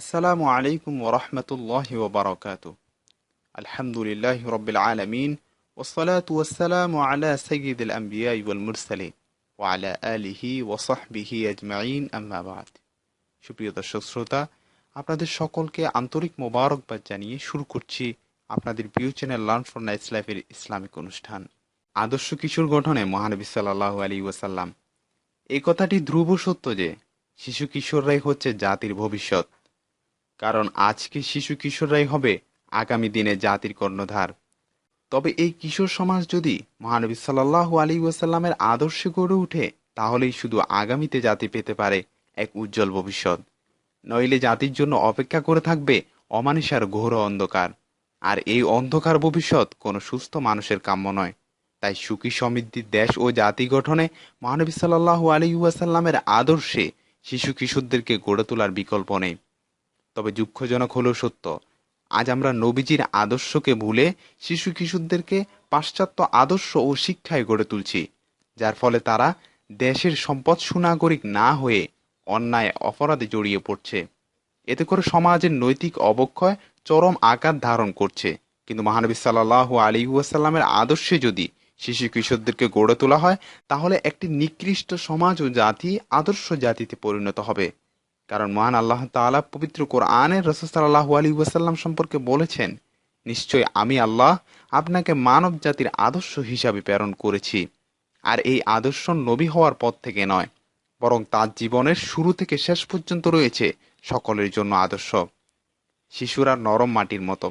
আসসালামু আলাইকুম ওরহমতুল্লাহ ওবরাকাত আলহামদুলিল্লাহ রবিল আলমিন ওসলাত ওসালাম আলা সঈদুল আম্বিয়াইল মুরসালে ও আলা আলিহি ওসাহবিহি আজমাইন আহমাবাদ সুপ্রিয় দর্শক, শ্রোতা, আপনাদের সকলকে আন্তরিক মোবারকবাদ জানিয়ে শুরু করছি আপনাদের প্রিয় চ্যানেল লার্ন ফর নাইস লাইফের ইসলামিক অনুষ্ঠান। আদর্শ কিশোর গঠনে মহানবী সাল্লাহ আলী ওয়াসাল্লাম। এই কথাটি ধ্রুব সত্য যে, শিশু কিশোররাই হচ্ছে জাতির ভবিষ্যৎ। কারণ আজকে শিশু কিশোররাই হবে আগামী দিনে জাতির কর্ণধার। তবে এই কিশোর সমাজ যদি মহানবী সাল্লাহ আলী ওয়াসাল্লামের আদর্শে গড়ে উঠে তাহলেই শুধু আগামীতে জাতি পেতে পারে এক উজ্জ্বল ভবিষ্যৎ। নইলে জাতির জন্য অপেক্ষা করে থাকবে অমানিসার ঘোর অন্ধকার। আর এই অন্ধকার ভবিষ্যৎ কোনো সুস্থ মানুষের কাম্য নয়। তাই সুখী সমৃদ্ধির দেশ ও জাতি গঠনে মহানবী সাল্লাহ আলী ওয়াসাল্লামের আদর্শে শিশু কিশোরদেরকে গড়ে তোলার বিকল্প নেই। তবে দুঃখজনক হলো সত্য। আজ আমরা নবীজির আদর্শকে ভুলে শিশু কিশোরদেরকে পাশ্চাত্য আদর্শ ও শিক্ষায় গড়ে তুলছি, যার ফলে তারা দেশের সম্পদ সুনাগরিক না হয়ে অন্যায়, অপরাধে জড়িয়ে পড়ছে। এতে করে সমাজের নৈতিক অবক্ষয় চরম আকার ধারণ করছে। কিন্তু মহানবী সাল্লাহ আলী ওয়াসাল্লামের আদর্শে যদি শিশু কিশোরদেরকে গড়ে তোলা হয়, তাহলে একটি নিকৃষ্ট সমাজ ও জাতি আদর্শ জাতিতে পরিণত হবে। কারণ মহান আল্লাহ তাআলা পবিত্র কোরআনের রসুল সাল্লাহ আলী ওয়াসাল্লাম সম্পর্কে বলেছেন, নিশ্চয় আমি আল্লাহ আপনাকে মানব জাতির আদর্শ হিসাবে প্রেরণ করেছি। আর এই আদর্শ নবী হওয়ার পর থেকে নয়, বরং তার জীবনের শুরু থেকে শেষ পর্যন্ত রয়েছে সকলের জন্য আদর্শ। শিশুরা নরম মাটির মতো।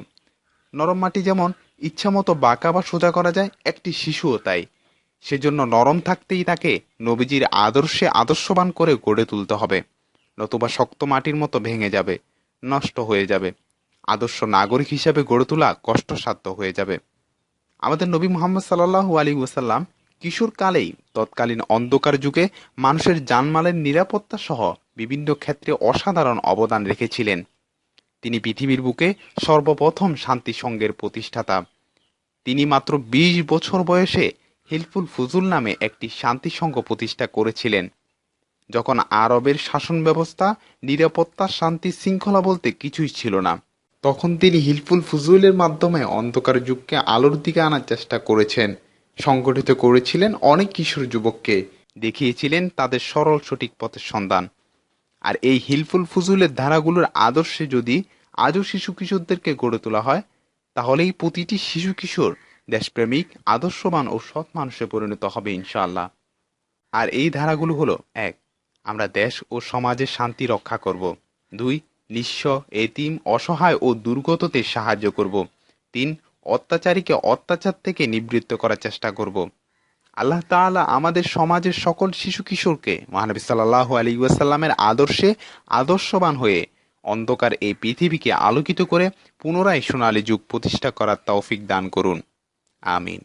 নরম মাটি যেমন ইচ্ছা মতো বাঁকা বা সোজা করা যায়, একটি শিশুও তাই। সেজন্য নরম থাকতেই তাকে নবীজির আদর্শে আদর্শবান করে গড়ে তুলতে হবে। নতুবা শক্ত মাটির মতো ভেঙে যাবে, নষ্ট হয়ে যাবে। আদর্শ নাগরিক হিসাবে গড়ে তোলা কষ্টসাধ্য হয়ে যাবে। আমাদের নবী মোহাম্মদ সাল্লাহু আলী ওসাল্লাম কিশোর কালেই তৎকালীন অন্ধকার যুগে মানুষের জানমালের নিরাপত্তা সহ বিভিন্ন ক্ষেত্রে অসাধারণ অবদান রেখেছিলেন। তিনি পৃথিবীর বুকে সর্বপ্রথম শান্তি সংঘের প্রতিষ্ঠাতা। তিনি মাত্র ২০ বছর বয়সে হিলফুল ফুজুল নামে একটি শান্তি সংঘ প্রতিষ্ঠা করেছিলেন। যখন আরবের শাসন ব্যবস্থা নিরাপত্তা, শান্তি, শৃঙ্খলা বলতে কিছুই ছিল না। তখন তিনি হিলফুল ফুজুলের মাধ্যমে অন্ধকার যুগকে আলোর দিকে আনার চেষ্টা করেছেন। সংগঠিত করেছিলেন অনেক কিশোর যুবককে, দেখিয়েছিলেন তাদের সরল সঠিক পথের সন্ধান। আর এই হিলফুল ফুজুলের ধারাগুলোর আদর্শে যদি আজও শিশু কিশোরদেরকে গড়ে তোলা হয়, তাহলেই প্রতিটি শিশু কিশোর দেশপ্রেমিক, আদর্শবান ও সৎ মানুষে পরিণত হবে ইনশাআল্লাহ। আর এই ধারাগুলো হলো এক। আমরা দেশ ও সমাজের শান্তি রক্ষা করব। দুই, নিঃস্ব, এতিম, অসহায় ও দুর্গততে সাহায্য করব। তিন, অত্যাচারীকে অত্যাচার থেকে নিবৃত্ত করার চেষ্টা করব। আল্লাহ তাআলা আমাদের সমাজের সকল শিশু কিশোরকে মহানবী সাল্লাহ আলী ওয়াসাল্লামের আদর্শে আদর্শবান হয়ে অন্ধকার এই পৃথিবীকে আলোকিত করে পুনরায় সোনালী যুগ প্রতিষ্ঠা করার তৌফিক দান করুন। আমিন।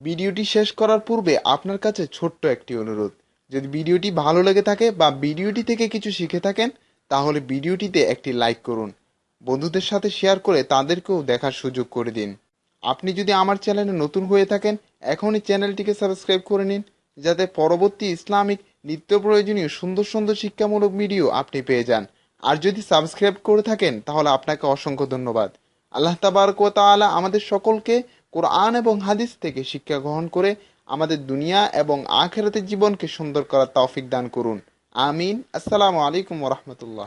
ভিডিওটি শেষ করার পূর্বে আপনার কাছে ছোট্ট একটি অনুরোধ। যদি ভিডিওটি ভালো লেগে থাকে বা ভিডিওটি থেকে কিছু শিখে থাকেন, তাহলে ভিডিওটিতে একটি লাইক করুন। বন্ধুদের সাথে শেয়ার করে তাদেরকেও দেখার সুযোগ করে দিন। আপনি যদি আমার চ্যানেলে নতুন হয়ে থাকেন, এখনই চ্যানেলটিকে সাবস্ক্রাইব করে নিন, যাতে পরবর্তী ইসলামিক, নিত্য প্রয়োজনীয়, সুন্দর সুন্দর শিক্ষামূলক ভিডিও আপনি পেয়ে যান। আর যদি সাবস্ক্রাইব করে থাকেন, তাহলে আপনাকে অসংখ্য ধন্যবাদ। আল্লাহ তাবারক ওয়া আমাদের সকলকে কোরআন এবং হাদিস থেকে শিক্ষা গ্রহণ করে আমাদের দুনিয়া এবং আখেরাতের জীবনকে সুন্দর করার তৌফিক দান করুন। আমিন। আসসালামু আলাইকুম ওরহমতুল্লাহ